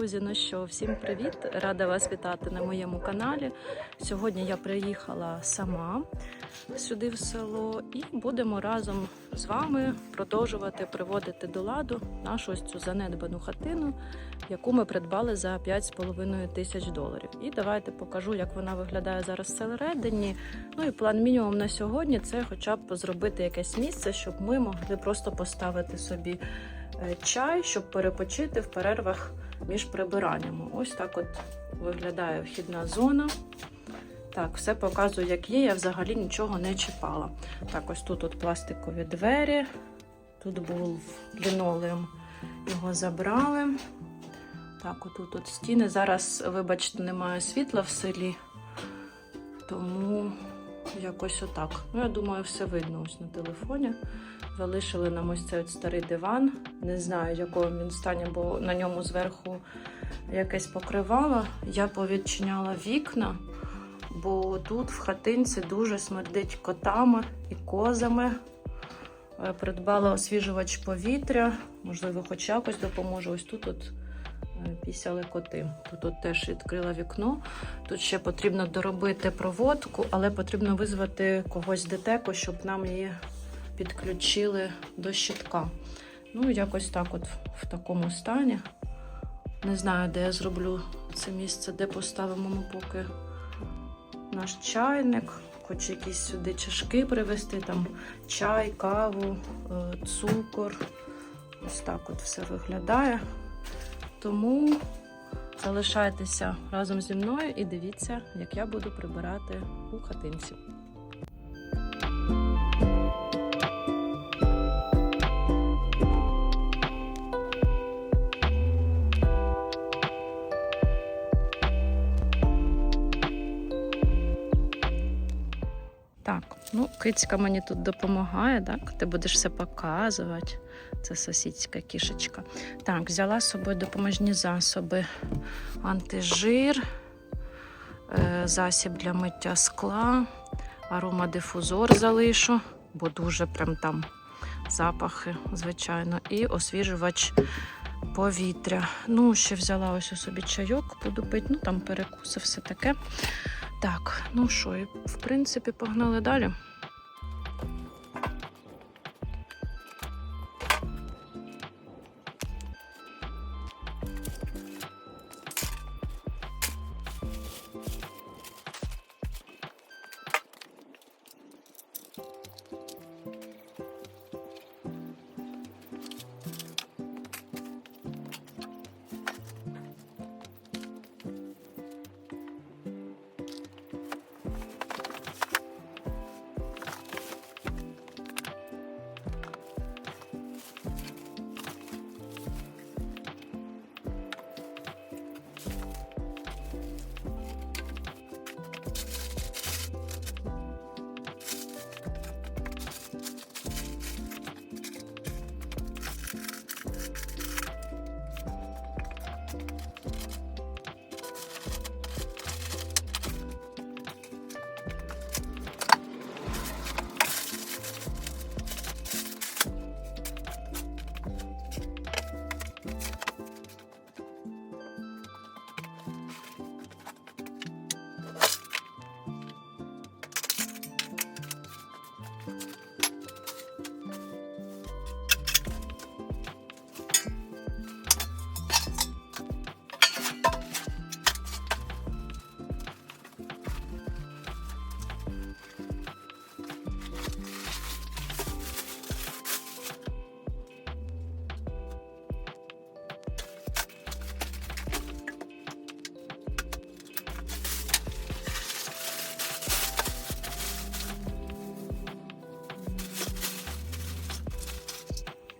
Друзі, ну що, всім привіт! Рада вас вітати на моєму каналі. Сьогодні я приїхала сама сюди в село і будемо разом з вами продовжувати приводити до ладу нашу ось цю занедбану хатину, яку ми придбали за 5,5 тисяч доларів. І давайте покажу, як вона виглядає зараз всередині. Ну і план мінімум на сьогодні це хоча б зробити якесь місце, щоб ми могли просто поставити собі е, чай, щоб перепочити в перервах між прибираннями. Ось так от виглядає вхідна зона. Так, все показую, як є. Я взагалі нічого не чіпала. Так, ось тут от пластикові двері. Тут був лінолеум, його забрали. Так, отут от стіни. Зараз, вибачте, немає світла в селі, тому якось отак. Ну, я думаю, все видно ось на телефоні. Залишили нам ось цей от старий диван. Не знаю, в якому він стані, бо на ньому зверху якесь покривало. Я повідчиняла вікна, бо тут в хатинці дуже смердить котами і козами. Е, Придбала освіжувач повітря, можливо, хоч якось допоможе. Ось тут от е, пісяли коти. Тут от теж відкрила вікно. Тут ще потрібно доробити проводку, але потрібно визвати когось з ДТЕКу, щоб нам її підключили до щитка. Ну, якось так, от в такому стані. Не знаю, де я зроблю це місце, де поставимо ми поки наш чайник. Хочу якісь сюди чашки привезти, там чай, каву, е, цукор. Ось так от все виглядає. Тому залишайтеся разом зі мною і дивіться, як я буду прибирати у хатинці. Ну, кицька мені тут допомагає, так? Ти будеш все показувати. Це сусідська кішечка. Так, взяла з собою допоможні засоби. Антижир, е, засіб для миття скла, аромадифузор залишу, бо дуже прям там запахи, звичайно, і освіжувач повітря. Ну, ще взяла ось собі чайок, буду пити, ну там перекуси, все таке. Так, ну що, в принципі, погнали далі.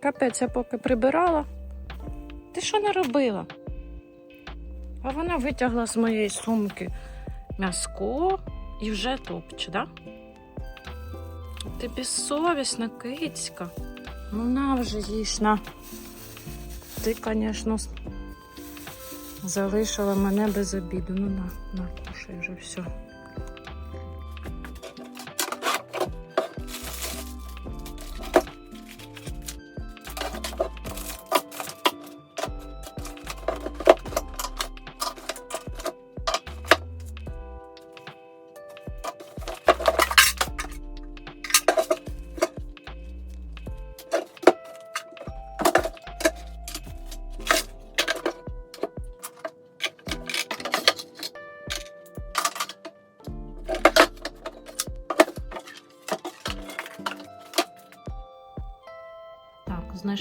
Капець, я поки прибирала. Ти що не робила? А вона витягла з моєї сумки м'яско і вже топче, да? Ти безсовісна кицька. Ну на вже їж на. Ти, звісно, залишила мене без обіду. Ну на, на, кушай вже все.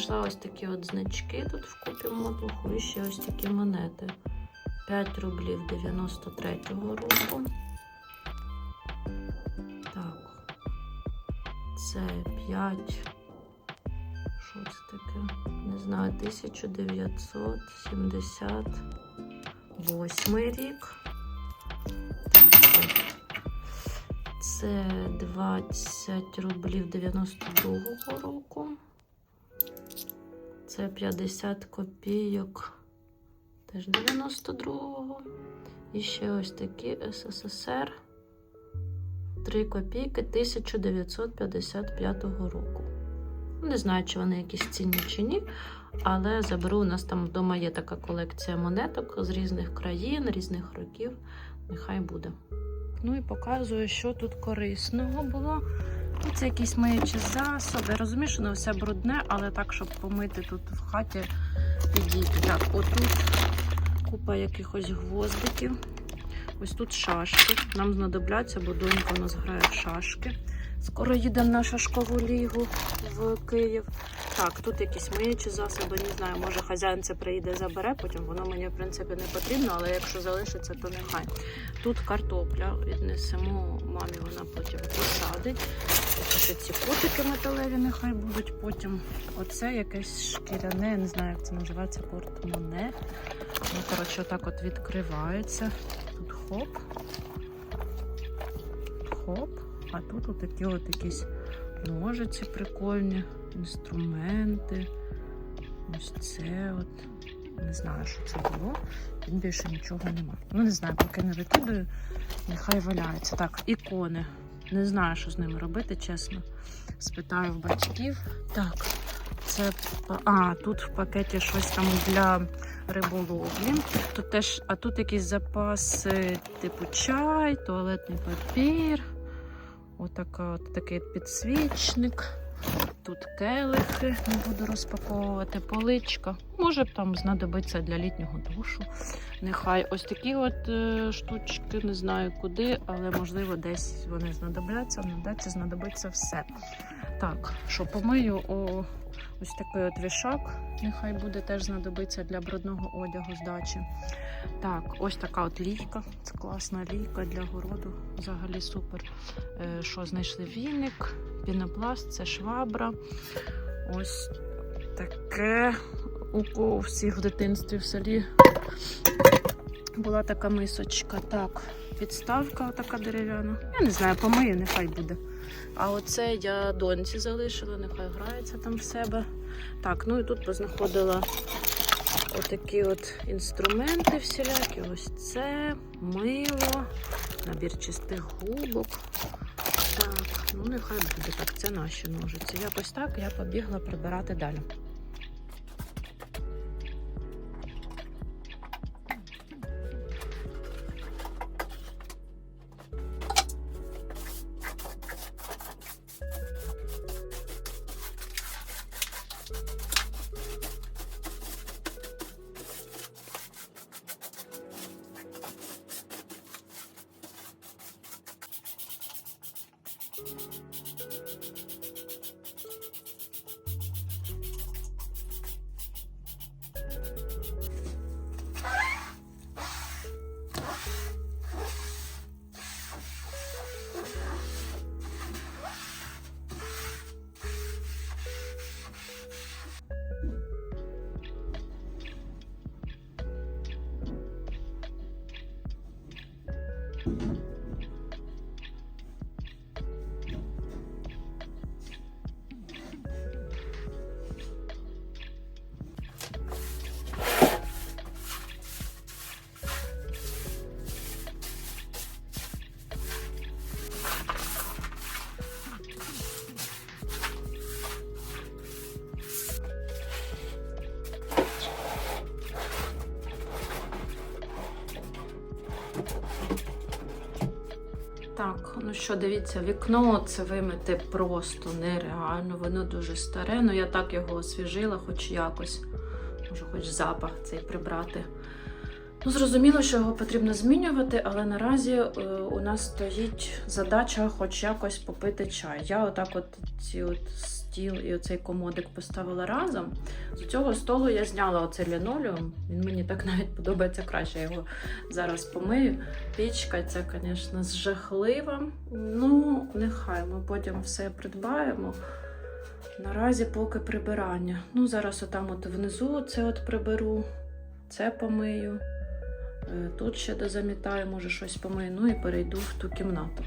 Знайшла ось такі от значки тут в купі мотлуху і ще ось такі монети. 5 рублів 93-го року. Так. Це 5. Що це таке? Не знаю, 1978 рік. Це 20 рублів 92-го року. Це 50 копійок теж 92-го. І ще ось такі СССР. 3 копійки 1955 року. Не знаю, чи вони якісь цінні чи ні, але заберу. У нас там вдома є така колекція монеток з різних країн, різних років. Нехай буде. Ну і показую, що тут корисного було. Тут це якісь миючі засоби. Розумію, що воно все брудне, але так, щоб помити тут в хаті підійти. Так, отут купа якихось гвоздиків. Ось тут шашки. Нам знадобляться, бо донька у нас грає в шашки. Скоро їдемо на шашкову лігу Київ. Так, тут якісь миючі засоби, не знаю, може хазяїн це приїде, забере, потім воно мені, в принципі, не потрібно, але якщо залишиться, то нехай. Тут картопля віднесемо мамі, вона потім посадить. Ще ці котики металеві нехай будуть потім. Оце якесь шкіряне, не знаю, як це називається, портмоне. Ну, коротше, отак от відкривається. Тут хоп. Хоп. А тут от такі от якісь ножиці прикольні, інструменти. Ось це от. Не знаю, що це було. Тут більше нічого нема. Ну, не знаю, поки не викидаю, нехай валяється. Так, ікони. Не знаю, що з ними робити, чесно. Спитаю в батьків. Так, це. А, тут в пакеті щось там для риболовлі. Тут теж, а тут якісь запаси, типу чай, туалетний папір. Отака, от такий підсвічник. Тут келихи, не буду розпаковувати, поличка. Може там знадобиться для літнього душу. Нехай ось такі от е, штучки, не знаю куди, але можливо десь вони знадобляться, на знадобиться все. Так, що помию о, ось такий от вішак, нехай буде теж знадобиться для брудного одягу з дачі. Так, ось така от лійка. Це класна лійка для городу. Взагалі супер. Е, що знайшли віник, пінопласт, це швабра. Ось таке у всіх в дитинстві в селі була така мисочка. Так, підставка така дерев'яна. Я не знаю, помию, нехай буде. А оце я доньці залишила, нехай грається там в себе. Так, ну і тут познаходила отакі от інструменти всілякі. Ось це мило, набір чистих губок. Так, ну нехай буде так, це наші ножиці. Якось так я побігла прибирати далі. Так, ну що, дивіться, вікно це вимити просто нереально. Воно дуже старе. Ну я так його освіжила, хоч якось. Може, хоч запах цей прибрати. Ну, зрозуміло, що його потрібно змінювати, але наразі е, у нас стоїть задача хоч якось попити чай. Я отак от ці от стіл і оцей комодик поставила разом. З цього столу я зняла оцей лінолеум. Він мені так навіть подобається краще. Я його зараз помию. Пічка ця, звісно, жахлива. Ну, нехай ми потім все придбаємо. Наразі поки прибирання. Ну, зараз отам от внизу це от приберу, це помию. Е, Тут ще дозамітаю, може щось помию, ну і перейду в ту кімнату.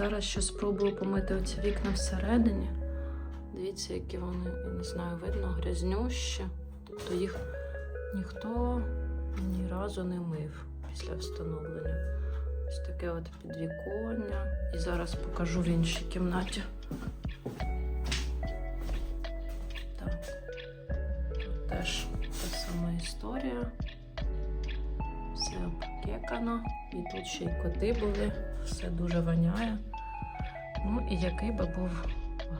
Зараз ще спробую помити оці вікна всередині. Дивіться, які вони, я не знаю, видно, грязнющі. Тобто їх ніхто ні разу не мив після встановлення. Ось таке от підвіконня. І зараз покажу в іншій кімнаті. Так. Теж та сама історія. Все обкекано. І тут ще й коти були. Все дуже воняє. Ну і який би був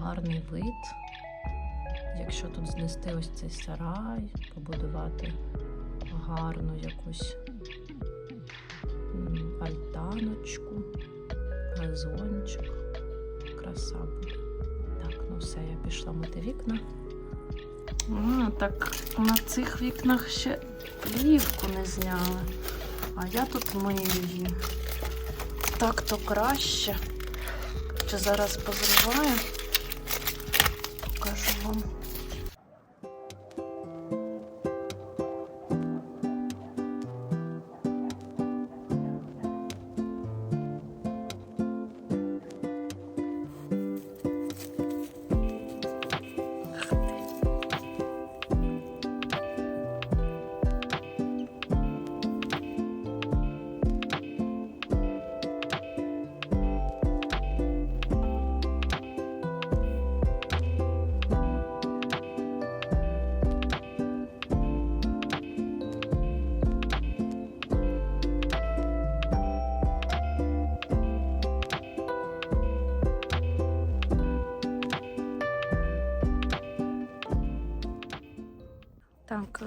гарний вид, якщо тут знести ось цей сарай, побудувати гарну якусь альтаночку, газончик. Краса буде. Так, ну все, я пішла мити вікна. А, так на цих вікнах ще плівку не зняли. А я тут мию її. Так то краще. Чи зараз позриваю? Покажу вам.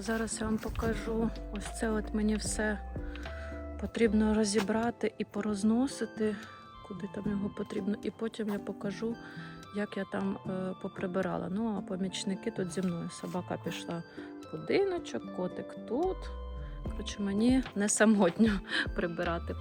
Зараз я вам покажу. Ось це от мені все потрібно розібрати і порозносити, куди там його потрібно. І потім я покажу, як я там е, поприбирала. Ну, а помічники тут зі мною. Собака пішла в будиночок, котик тут. Коротше, мені не самотньо прибирати.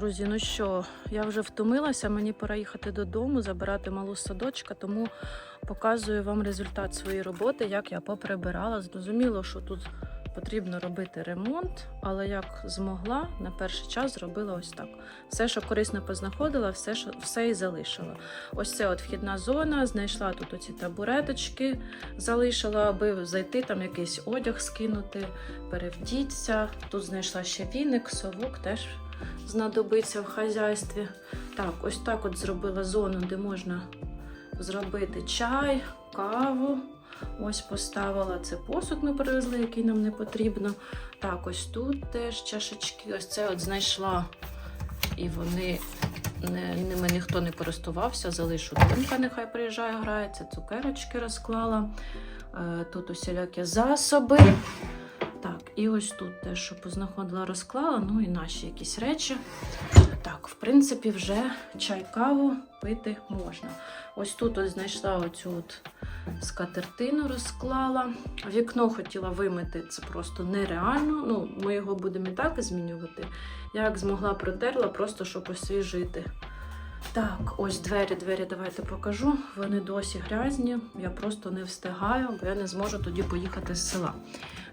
Друзі, ну що, я вже втомилася, мені пора їхати додому, забирати малу садочка, тому показую вам результат своєї роботи, як я поприбирала. Зрозуміло, що тут потрібно робити ремонт, але як змогла, на перший час зробила ось так. Все, що корисно познаходила, все, що, все і залишила. Ось це от вхідна зона, знайшла тут оці табуреточки, залишила, аби зайти, там якийсь одяг скинути, перевдіться. Тут знайшла ще віник, совок теж знадобиться в хазяйстві. Так, ось так от зробила зону, де можна зробити чай, каву. Ось поставила це посуд, ми привезли, який нам не потрібно. Так, ось тут теж чашечки. Ось це от знайшла. І вони не, ними ніхто не користувався. Залишу донька, нехай приїжджає, грається, цукерочки розклала. Е, Тут усілякі засоби. І ось тут те, що познаходила, розклала, ну і наші якісь речі. Так, в принципі, вже чай, каву пити можна. Ось тут ось знайшла оцю от скатертину, розклала. Вікно хотіла вимити, це просто нереально. Ну, ми його будемо і так змінювати. Я як змогла протерла, просто щоб освіжити. Так, ось двері, двері, давайте покажу. Вони досі грязні. Я просто не встигаю, бо я не зможу тоді поїхати з села.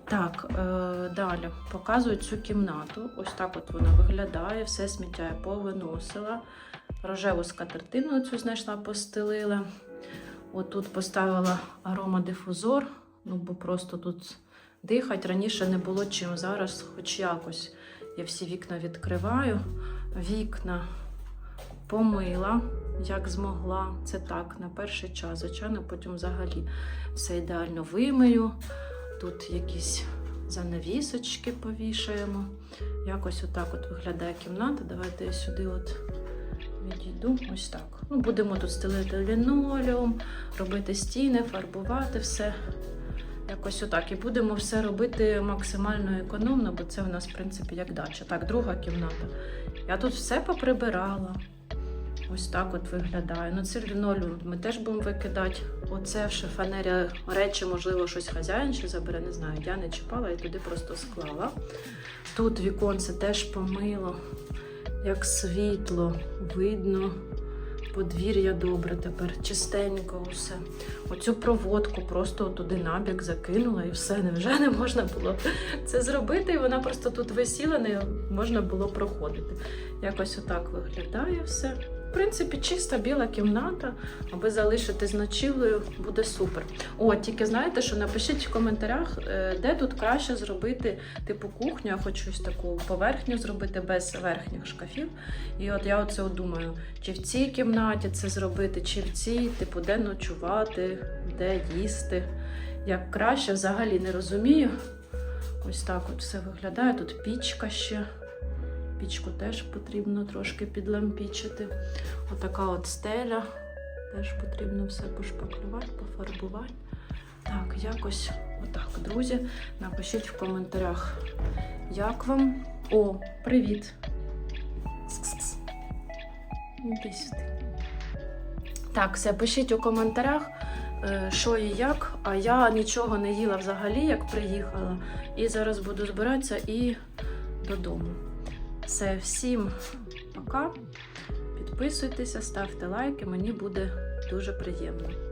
Так, е, далі показую цю кімнату. Ось так от вона виглядає, все сміття я повиносила. Рожеву скатертину цю знайшла, постелила. Отут поставила аромадифузор, ну бо просто тут дихать. Раніше не було чим. Зараз, хоч якось, я всі вікна відкриваю. Вікна помила, як змогла. Це так, на перший час, звичайно, потім взагалі все ідеально вимию. Тут якісь занавісочки повішаємо. Якось отак от виглядає кімната. Давайте я сюди от відійду. Ось так. Ну, будемо тут стелити лінолеум, робити стіни, фарбувати все. Якось отак. І будемо все робити максимально економно, бо це у нас, в принципі, як дача. Так, друга кімната. Я тут все поприбирала. Ось так от виглядає. Ну, це лінолеум ми теж будемо викидати. Оце в шифонері речі, можливо, щось хазяїн ще забере, не знаю. Я не чіпала і туди просто склала. Тут віконце теж помило, як світло, видно. Подвір'я добре тепер, чистенько усе. Оцю проводку просто туди набік закинула і все, невже не можна було це зробити. І вона просто тут висіла, не можна було проходити. Якось отак виглядає все. В принципі, чиста біла кімната, аби залишити з ночівлею, буде супер. О, тільки знаєте, що напишіть в коментарях, е, де тут краще зробити типу кухню. Я хочу ось таку поверхню зробити без верхніх шкафів. І от я оце думаю, чи в цій кімнаті це зробити, чи в цій, типу, де ночувати, де їсти. Як краще, взагалі не розумію. Ось так от все виглядає. Тут пічка ще. Пічку теж потрібно трошки підлампічити. Отака от стеля. Теж потрібно все пошпаклювати, пофарбувати. Так, якось отак, друзі. Напишіть в коментарях, як вам. О, привіт! Так, все, пишіть у коментарях, е, що і як. А я нічого не їла взагалі, як приїхала. І зараз буду збиратися і додому. Все, всім пока. Підписуйтеся, ставте лайки, мені буде дуже приємно.